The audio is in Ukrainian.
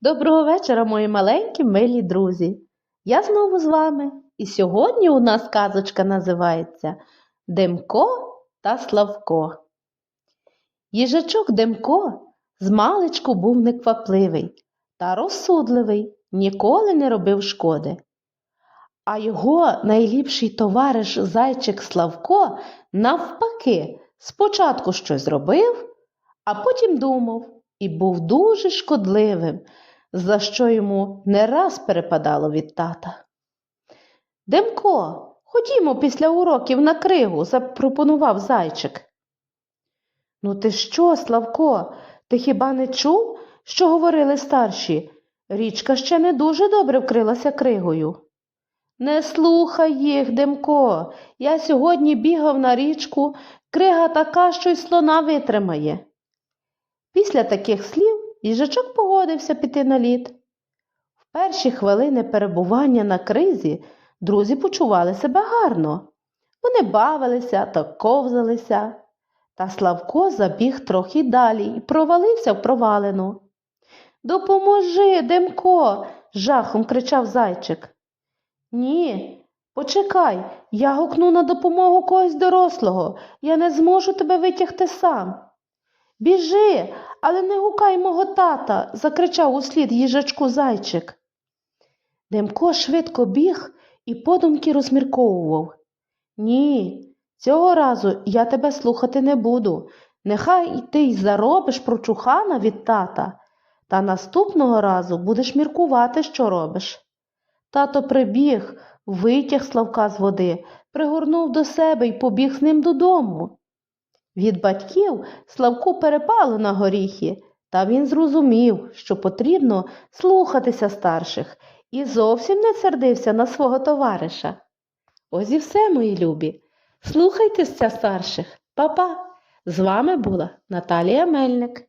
Доброго вечора, мої маленькі милі друзі. Я знову з вами. І сьогодні у нас казочка називається Демко та Славко. Їжачок Демко змалечку був неквапливий та розсудливий, ніколи не робив шкоди. А його найліпший товариш зайчик Славко, навпаки, спочатку щось зробив, а потім думав і був дуже шкодливим, за що йому не раз перепадало від тата. Демко, ходімо після уроків на кригу, запропонував зайчик. Ну ти що, Славко, ти хіба не чув, що говорили старші? Річка ще не дуже добре вкрилася кригою. Не слухай їх, Демко. Я сьогодні бігав на річку, крига така, що й слона витримає. Після таких слів їжачок погодився піти на лід. В перші хвилини перебування на кризі друзі почували себе гарно. Вони бавилися та ковзалися. Та Славко забіг трохи далі і провалився в провалину. Допоможи, Демко. жахом кричав зайчик. Ні, почекай, я гукну на допомогу когось дорослого. Я не зможу тебе витягти сам. Біжи, але не гукай мого тата, закричав услід їжачку зайчик. Демко швидко біг і подумки розмірковував. Ні, цього разу я тебе слухати не буду. Нехай ти й заробиш прочухана від тата, та наступного разу будеш міркувати, що робиш. Тато прибіг, витяг Славка з води, пригорнув до себе і побіг з ним додому. Від батьків Славку перепало на горіхи, та він зрозумів, що потрібно слухатися старших, і зовсім не сердився на свого товариша. Ось і все, мої любі. Слухайтеся старших, Па-па! З вами була Наталія Мельник.